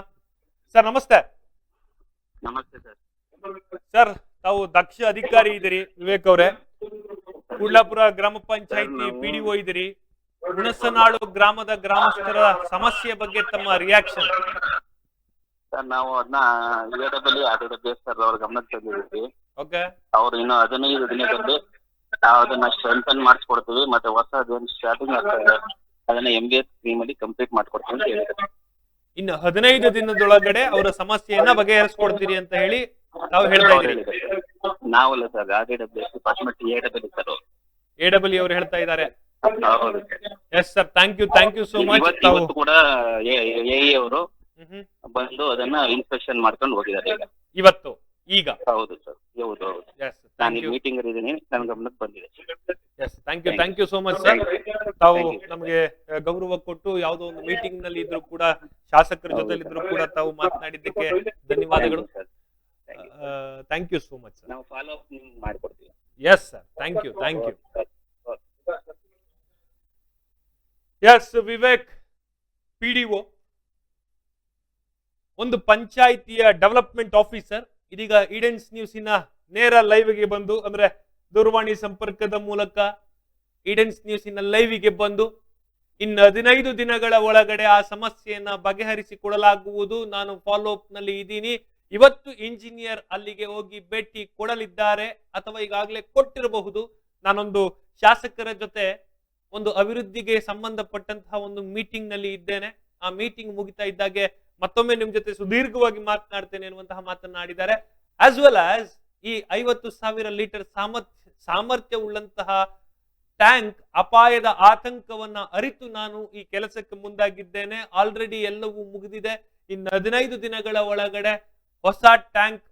ಸರ್ ನಮಸ್ತೆ. ನಮಸ್ತೆ ಸರ್. ಸರ್ ತಾವು ದಕ್ಷ ಅಧಿಕಾರಿ ಇದ್ದೀರಿ ವಿವೇಕ್ ಅವರೇ. ಕುಳ್ಳಾಪುರ ಗ್ರಾಮ ಪಂಚಾಯತಿ ಪಿಡಿಒ ಇದ್ದೀರಿ. ಹುಣಸನಾಳು ಗ್ರಾಮದ ಗ್ರಾಮಸ್ಥರ ಸಮಸ್ಯೆ ಬಗ್ಗೆ ತಮ್ಮ ರಿಯಾಕ್ಷನ್ ಸರ್ ನಾವು ಅದನ್ನ ಎಡಬಲಿ ಆಡಳಿತ ಸರ್ ಅವ್ರ ಗಮನಕ್ಕೆ ತಂದಿದ್ದೀವಿ. ಓಕೆ. ಅವ್ರು ಇನ್ನು ಹದಿನೈದು ದಿನದಲ್ಲಿ ನಾವು ಅದನ್ನ ಸ್ಟ್ರೆಂಥನ್ ಮಾಡಿಸ್ಕೊಡ್ತೀವಿ ಮತ್ತೆ ಹೊಸದೇನು ಸ್ಟಾರ್ಟಿಂಗ್ ಆಗ್ತಾ ಇದೆ. ಅದನ್ನ ಎಂ ಬಿ ಎಸ್ ಅಲ್ಲಿ ಕಂಪ್ಲೀಟ್ ಮಾಡ್ಕೊಡ್ತೀನಿ ಅಂತ ಹೇಳಿದ್ರು. ಇನ್ನು ಹದಿನೈದು ದಿನದೊಳಗಡೆ ಅವರ ಸಮಸ್ಯೆಯನ್ನ ಬಗೆಹರಿಸ್ಕೊಡ್ತೀರಿ ಅಂತ ಹೇಳಿ ನಾವು ಹೇಳ್ತಾ ಇದ್ದೀರಿ. ನಾವಲ್ಲ sir R D W S A W sir A W ಅವರು ಹೇಳ್ತಾ ಇದ್ದಾರೆ. ಹೌದು yes sir thank you thank you so much ಇವತ್ತು ತಾವು ಇವತ್ತು ಕೂಡ ಎ ಅವರು. ಬಂದು ಅದನ್ನ ಇನ್ಸ್ಪೆಕ್ಷನ್ ಮಾಡ್ಕೊಂಡು ಹೋಗಿದ್ದಾರೆ ಈಗ. ಇವತ್ತು ಈಗ. ಹೌದು ಸರ್ ಹೌದು ಹೌದು. ಎಸ್ ನಾನು ಮೀಟಿಂಗ್ ಅಲ್ಲಿ ಇದ್ದೀನಿ ನನ್ನ ಗಮನಕ್ಕೆ ಬಂದಿದೆ. Yes thank you thank you so much sir ತಾವು ನಮಗೆ ಗೌರವ ಕೊಟ್ಟು ಯಾವುದೋ ಒಂದು ಮೀಟಿಂಗ್ನಲ್ಲಿ ಇದ್ರು ಕೂಡ ಶಾಸಕರ ಜೊತೆ ಇದ್ರು ಕೂಡ ತಾವು ಮಾತನಾಡಿದ್ದಕ್ಕೆ ಧನ್ಯವಾದಗಳು. Thank you so much sir ನಾವು ಫಾಲೋ ಅಪ್ ಮಾಡ್ಕೊಡ್ತೀವಿ. Yes sir thank you thank you yes Vivek PDO ಒಂದು ಪಂಚಾಯಿತಿಯ ಡೆವಲಪ್ಮೆಂಟ್ ಆಫೀಸರ್ ಇದೀಗ ಈಡೆನ್ಸ್ ನ್ಯೂಸಿನ ನೇರ ಲೈವ್ಗೆ ಬಂದು ಅಂದ್ರೆ ದೂರವಾಣಿ ಸಂಪರ್ಕದ ಮೂಲಕ ಈಡೆನ್ಸ್ ನ್ಯೂಸಿನ ಲೈವಿಗೆ ಬಂದು ಇನ್ನು ಹದಿನೈದು ದಿನಗಳ ಒಳಗಡೆ ಆ ಸಮಸ್ಯೆಯನ್ನ ಬಗೆಹರಿಸಿಕೊಡಲಾಗುವುದು. ನಾನು ಫಾಲೋ ಅಪ್ನಲ್ಲಿ ಇದ್ದೀನಿ. ಇವತ್ತು ಇಂಜಿನಿಯರ್ ಅಲ್ಲಿಗೆ ಹೋಗಿ ಭೇಟಿ ಕೊಡಲಿದ್ದಾರೆ ಅಥವಾ ಈಗಾಗಲೇ ಕೊಟ್ಟಿರಬಹುದು. ನಾನೊಂದು ಶಾಸಕರ ಜೊತೆ ಒಂದು ಅಭಿವೃದ್ಧಿಗೆ ಸಂಬಂಧಪಟ್ಟಂತಹ ಒಂದು ಮೀಟಿಂಗ್ನಲ್ಲಿ ಇದ್ದೇನೆ. ಆ ಮೀಟಿಂಗ್ ಮುಗಿತಾ ಇದ್ದಾಗೆ ಮತ್ತೊಮ್ಮೆ ನಿಮ್ ಜೊತೆ ಸುದೀರ್ಘವಾಗಿ ಮಾತನಾಡ್ತೇನೆ ಎನ್ನುವಂತಹ ಮಾತನಾಡಿದ್ದಾರೆ ಆಸ್ ವೆಲ್ ಆಸ್ ಈ ಐವತ್ತು ಸಾವಿರ ಲೀಟರ್ ಸಾಮರ್ಥ್ಯ ಸಾಮರ್ಥ್ಯ ಉಳ್ಳಂತಹ ಟ್ಯಾಂಕ್ ಅಪಾಯದ ಆತಂಕವನ್ನ ಅರಿತು ನಾನು ಈ ಕೆಲಸಕ್ಕೆ ಮುಂದಾಗಿದ್ದೇನೆ. ಆಲ್ರೆಡಿ ಎಲ್ಲವೂ ಮುಗಿದಿದೆ. ಇನ್ನು ಹದಿನೈದು ದಿನಗಳ ಒಳಗಡೆ ಹೊಸ ಟ್ಯಾಂಕ್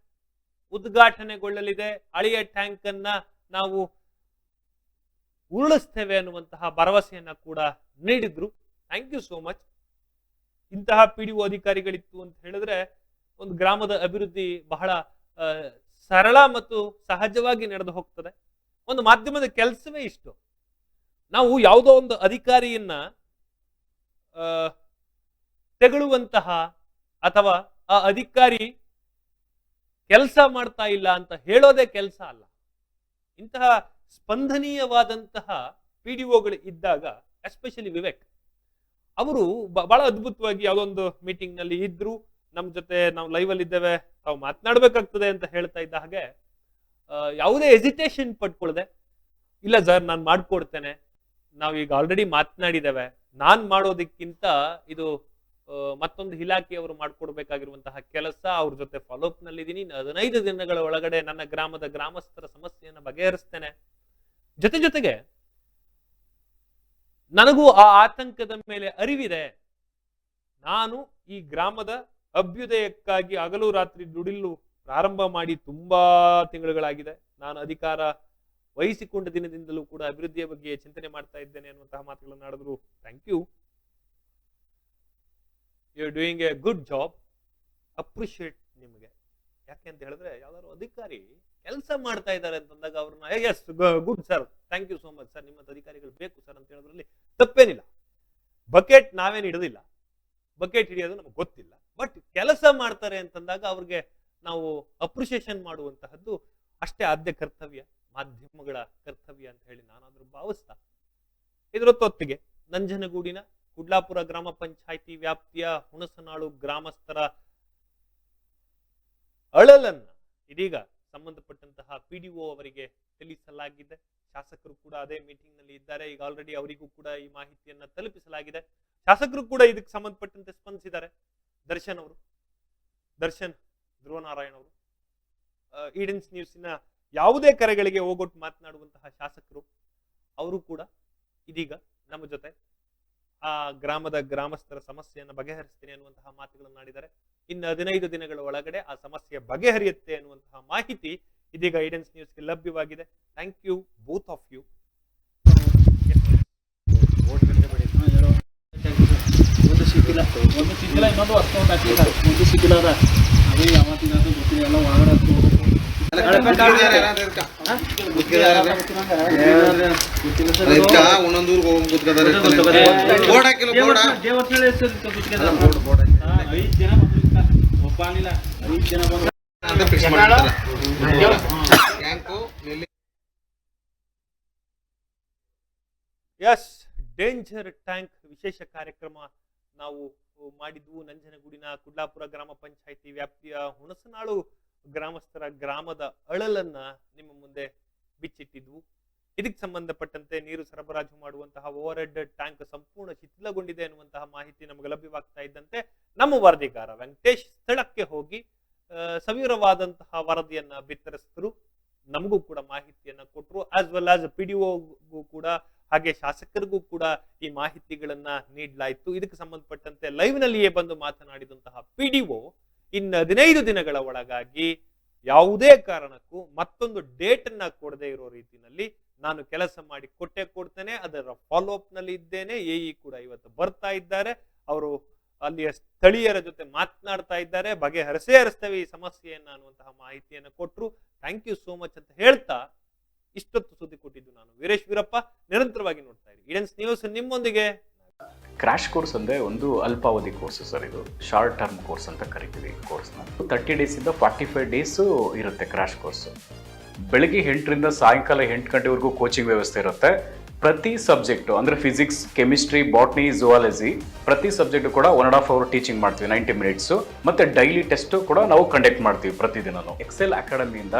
ಉದ್ಘಾಟನೆಗೊಳ್ಳಲಿದೆ. ಹಳೆಯ ಟ್ಯಾಂಕ್ ಅನ್ನ ನಾವು ಉರುಳಿಸ್ತೇವೆ ಅನ್ನುವಂತಹ ಭರವಸೆಯನ್ನ ಕೂಡ ನೀಡಿದ್ರು. Thank you so much. ಇಂತಹ ಪಿ ಅಧಿಕಾರಿಗಳಿತ್ತು ಅಂತ ಹೇಳಿದ್ರೆ ಒಂದು ಗ್ರಾಮದ ಅಭಿವೃದ್ಧಿ ಬಹಳ ಸರಳ ಮತ್ತು ಸಹಜವಾಗಿ ನಡೆದು ಹೋಗ್ತದೆ. ಒಂದು ಮಾಧ್ಯಮದ ಕೆಲಸವೇ ಇಷ್ಟು. ನಾವು ಯಾವುದೋ ಒಂದು ಅಧಿಕಾರಿಯನ್ನ ತೆಗಳುವಂತಹ ಅಥವಾ ಆ ಅಧಿಕಾರಿ ಕೆಲಸ ಮಾಡ್ತಾ ಇಲ್ಲ ಅಂತ ಹೇಳೋದೇ ಕೆಲಸ ಅಲ್ಲ. ಇಂತಹ ಸ್ಪಂದನೀಯವಾದಂತಹ ಪಿ ಡಿ ಒಗಳು ಇದ್ದಾಗ, ಎಸ್ಪೆಷಲಿ ವಿವೇಕ್, ಅವರು ಬಹಳ ಅದ್ಭುತವಾಗಿ ಮೀಟಿಂಗ್ನಲ್ಲಿ ಇದ್ರು ನಮ್ ಜೊತೆ ನಾವು ಲೈವ್ ಅಲ್ಲಿ ಇದ್ದೇವೆ, ತಾವು ಮಾತನಾಡ್ಬೇಕಾಗ್ತದೆ ಅಂತ ಹೇಳ್ತಾ ಇದ್ದ ಹಾಗೆ ಯಾವುದೇ ಎಜಿಟೇಷನ್ ಪಟ್ಕೊಳ್ಳದೆ ಇಲ್ಲ ಸರ್, ನಾನು ಮಾಡ್ಕೊಡ್ತೇನೆ ಈಗ ಆಲ್ರೆಡಿ ಮಾತನಾಡಿದ್ದೇವೆ, ನಾನ್ ಮಾಡೋದಕ್ಕಿಂತ ಇದು ಮತ್ತೊಂದು ಇಲಾಖೆಯವರು ಮಾಡ್ಕೊಡ್ಬೇಕಾಗಿರುವಂತಹ ಕೆಲಸ ಅವ್ರ ಜೊತೆ ಫಾಲೋಅಪ್ ನಲ್ಲಿದ್ದೀನಿ. ಹದಿನೈದು ದಿನಗಳ ಒಳಗಡೆ ನನ್ನ ಗ್ರಾಮದ ಗ್ರಾಮಸ್ಥರ ಸಮಸ್ಯೆಯನ್ನು ಬಗೆಹರಿಸ್ತೇನೆ. ಜೊತೆ ಜೊತೆಗೆ, ನನಗೂ ಆ ಆತಂಕದ ಮೇಲೆ ಅರಿವಿದೆ. ನಾನು ಈ ಗ್ರಾಮದ ಅಭ್ಯುದಯಕ್ಕಾಗಿ ಹಗಲು ರಾತ್ರಿ ದುಡಿಲು ಪ್ರಾರಂಭ ಮಾಡಿ ತುಂಬಾ ತಿಂಗಳುಗಳಾಗಿದೆ. ನಾನು ಅಧಿಕಾರ ವಹಿಸಿಕೊಂಡ ದಿನದಿಂದಲೂ ಕೂಡ ಅಭಿವೃದ್ಧಿಯ ಬಗ್ಗೆ ಚಿಂತನೆ ಮಾಡ್ತಾ ಇದ್ದೇನೆ ಅನ್ನುವಂತಹ ಮಾತುಗಳನ್ನು ಆಡಿದ್ರು. Thank you you doing a good job appreciate ನಿಮಗೆ. ಯಾಕೆ ಅಂತ ಹೇಳಿದ್ರೆ ಯಾವ್ದಾದ್ರು ಅಧಿಕಾರಿ ಕೆಲಸ ಮಾಡ್ತಾ ಇದ್ದಾರೆ ಅಂತಂದಾಗ ಅವ್ರನ್ನ yes good sir thank you so much sir ನಿಮ್ಮ ಅಧಿಕಾರಿಗಳು ಬೇಕು ಸರ್ ಅಂತ ಹೇಳೋದ್ರಲ್ಲಿ ತಪ್ಪೇನಿಲ್ಲ. ಬಕೆಟ್ ನಾವೇನು ಹಿಡಿದಿಲ್ಲ ಬಕೆಟ್ ಹಿಡಿಯೋದು ನಮಗೆ ಗೊತ್ತಿಲ್ಲ. ಬಟ್ ಕೆಲಸ ಮಾಡ್ತಾರೆ ಅಂತಂದಾಗ ಅವ್ರಿಗೆ ನಾವು ಅಪ್ರಿಸಿಯೇಷನ್ ಮಾಡುವಂತಹದ್ದು ಅಷ್ಟೇ ಆದ್ಯ ಕರ್ತವ್ಯ, ಮಾಧ್ಯಮಗಳ ಕರ್ತವ್ಯ ಅಂತ ಹೇಳಿ ನಾನಾದ್ರೂ ಭಾವಿಸ್ತಾ. ಇದರೊತ್ತೊತ್ತಿಗೆ ತೊತ್ತಿಗೆ ನಂಜನಗೂಡಿನ ಕುಡ್ಲಾಪುರ ಗ್ರಾಮ ಪಂಚಾಯಿತಿ ವ್ಯಾಪ್ತಿಯ ಹುಣಸನಾಳು ಗ್ರಾಮಸ್ಥರ ಅಳಲನ್ನ ಇದೀಗ ಸಂಬಂಧಪಟ್ಟಂತಹ ಪಿ ಡಿ ಅವರಿಗೆ ತಿಳಿಸಲಾಗಿದೆ. ಶಾಸಕರು ಕೂಡ ಅದೇ ಮೀಟಿಂಗ್ನಲ್ಲಿ ಇದ್ದಾರೆ. ಈಗ ಆಲ್ರೆಡಿ ಅವರಿಗೂ ಕೂಡ ಈ ಮಾಹಿತಿಯನ್ನ ತಲುಪಿಸಲಾಗಿದೆ. ಶಾಸಕರು ಕೂಡ ಇದಕ್ಕೆ ಸಂಬಂಧಪಟ್ಟಂತೆ ಸ್ಪಂದಿಸಿದ್ದಾರೆ. ದರ್ಶನ್ ಅವರು, ದರ್ಶನ್ ಧ್ರುವನಾರಾಯಣ ಅವರು ಈಡನ್ಸ್ ನ್ಯೂಸಿನ ಯಾವುದೇ ಕರೆಗಳಿಗೆ ಹೋಗೊಟ್ಟು ಮಾತನಾಡುವಂತಹ ಶಾಸಕರು, ಅವರು ಕೂಡ ಇದೀಗ ನಮ್ಮ ಜೊತೆ ಆ ಗ್ರಾಮದ ಗ್ರಾಮಸ್ಥರ ಸಮಸ್ಯೆಯನ್ನು ಬಗೆಹರಿಸ್ತೀನಿ ಅನ್ನುವಂತಹ ಮಾತುಗಳನ್ನು ಆಡಿದ್ದಾರೆ. ಇನ್ನು ಹದಿನೈದು ದಿನಗಳ ಒಳಗಡೆ ಆ ಸಮಸ್ಯೆ ಬಗೆಹರಿಯುತ್ತೆ ಅನ್ನುವಂತಹ ಮಾಹಿತಿ ಇದೀಗ ಐಡೆನ್ಸ್ ನ್ಯೂಸ್ಗೆ ಲಭ್ಯವಾಗಿದೆ. Thank you, both of you. ಸಿಕ್ಕಿಲ್ಲ. ಒಂದು ಸಿಕ್ಕಿಲ್ಲ, ಇನ್ನೊಂದು ಅಷ್ಟು ಹಾಕಿ. ಸರ್ ಒಂದು ಸಿಕ್ಕಿಲ್ಲ ಅದ. ಅದೇ ಯಾವತ್ತಿನ ಗೊತ್ತಿಲ್ಲ, ಎಲ್ಲ ಒಳಗಡೆ ಹಾಕಿಲ್ಲ ಐದ್ ಜನ. ಒಬ್ಬ ಆಗ್ಲಿಲ್ಲ ಐದ್ ಜನ ಬಂದ್ರು ಅಂತ ಫಿಕ್ಸ್ ನೆಲ್ಲಿ ಎಸ್ ಡೇಂಜರ್ ಟ್ಯಾಂಕ್ ವಿಶೇಷ ಕಾರ್ಯಕ್ರಮ ನಾವು ಮಾಡಿದ್ವು ನಂಜನಗೂಡಿನ ಕುಡ್ಲಾಪುರ ಗ್ರಾಮ ಪಂಚಾಯಿತಿ ವ್ಯಾಪ್ತಿಯ ಹುಣಸನಾಳು ಗ್ರಾಮಸ್ಥರ ಗ್ರಾಮದ ಅಳಲನ್ನ ನಿಮ್ಮ ಮುಂದೆ ಬಿಚ್ಚಿಟ್ಟಿದ್ವು. ಇದಕ್ಕೆ ಸಂಬಂಧಪಟ್ಟಂತೆ ನೀರು ಸರಬರಾಜು ಮಾಡುವಂತಹ ಓವರ್ ಹೆಡ್ ಟ್ಯಾಂಕ್ ಸಂಪೂರ್ಣ ಶಿಥಿಲಗೊಂಡಿದೆ ಎನ್ನುವಂತಹ ಮಾಹಿತಿ ನಮಗೆ ಲಭ್ಯವಾಗ್ತಾ ಇದ್ದಂತೆ ನಮ್ಮ ವರದಿಗಾರ ವೆಂಕಟೇಶ್ ಸ್ಥಳಕ್ಕೆ ಹೋಗಿ ಸವಿರವಾದಂತಹ ವರದಿಯನ್ನ ಬಿತ್ತರಿಸಿದ್ರು. ನಮಗೂ ಕೂಡ ಮಾಹಿತಿಯನ್ನ ಕೊಟ್ಟರು as well as P D ಕೂಡ ಹಾಗೆ ಶಾಸಕರಿಗೂ ಕೂಡ ಈ ಮಾಹಿತಿಗಳನ್ನ ನೀಡಲಾಯಿತು. ಇದಕ್ಕೆ ಸಂಬಂಧಪಟ್ಟಂತೆ ಲೈವ್ ನಲ್ಲಿಯೇ ಬಂದು ಮಾತನಾಡಿದಂತಹ ಪಿ ಡಿ ಒ ಇನ್ನು ಹದಿನೈದು ದಿನಗಳ ಒಳಗಾಗಿ ಯಾವುದೇ ಕಾರಣಕ್ಕೂ ಮತ್ತೊಂದು ಡೇಟ್ ಅನ್ನ ಕೊಡದೇ ಇರೋ ರೀತಿಯಲ್ಲಿ ನಾನು ಕೆಲಸ ಮಾಡಿ ಕೊಟ್ಟೆ ಕೊಡ್ತೇನೆ. ಅದರ ಫಾಲೋ ಅಪ್ನಲ್ಲಿ ಇದ್ದೇನೆ. ಎ ಇ ಕೂಡ ಇವತ್ತು ಬರ್ತಾ ಇದ್ದಾರೆ. ಅವರು ಅಲ್ಲಿಯ ಸ್ಥಳೀಯರ ಜೊತೆ ಮಾತನಾಡ್ತಾ ಇದ್ದಾರೆ. ಬಗೆಹರಿಸೇ ಹರಿಸ್ತೇವೆ ಈ ಸಮಸ್ಯೆಯನ್ನ ಅನ್ನುವಂತಹ ಮಾಹಿತಿಯನ್ನು ಕೊಟ್ಟರು ಥ್ಯಾಂಕ್ ಯು ಸೋ ಮಚ್ ಅಂತ ಹೇಳ್ತಾ ಇಷ್ಟೊತ್ತು ಸುದ್ದಿ ಕೊಟ್ಟಿದ್ದು ನಾನು. ವೀರೇಶ್ ವೀರಪ್ಪ, ನಿರಂತರವಾಗಿ ನೋಡ್ತಾ ಇರಿ. ಇಡನ್ಸ್ ನ್ಯೂಸ್ ನಿಮ್ಮೊಂದಿಗೆ. ಕ್ರಾಶ್ ಕೋರ್ಸ್ ಅಂದರೆ ಒಂದು ಅಲ್ಪಾವಧಿ ಕೋರ್ಸ್ ಸರ್ ಇದು. ಶಾರ್ಟ್ ಟರ್ಮ್ ಕೋರ್ಸ್ ಅಂತ ಕರಿತೀವಿ ಕೋರ್ಸ್ನ ತರ್ಟಿ ಡೇಸಿಂದ ಫಾರ್ಟಿ ಫೈವ್ ಡೇಸು ಇರುತ್ತೆ ಕ್ರಾಶ್ ಕೋರ್ಸು ಬೆಳಿಗ್ಗೆ ಎಂಟರಿಂದ ಸಾಯಂಕಾಲ ಎಂಟು ಗಂಟೆವರೆಗೂ ಕೋಚಿಂಗ್ ವ್ಯವಸ್ಥೆ ಇರುತ್ತೆ. ಪ್ರತಿ ಸಬ್ಜೆಕ್ಟು ಅಂದರೆ ಫಿಸಿಕ್ಸ್ ಕೆಮಿಸ್ಟ್ರಿ ಬಾಟ್ನಿ ಜುವಾಲಜಿ ಪ್ರತಿ ಸಬ್ಜೆಕ್ಟು ಕೂಡ one and half hour teaching ಮಾಡ್ತೀವಿ ನೈಂಟಿ ಮಿನಿಟ್ಸು ಮತ್ತು ಡೈಲಿ ಟೆಸ್ಟು ಕೂಡ ನಾವು ಕಂಡಕ್ಟ್ ಮಾಡ್ತೀವಿ ಪ್ರತಿದಿನ ಎಕ್ಸೆಲ್ ಅಕಾಡೆಮಿಯಿಂದ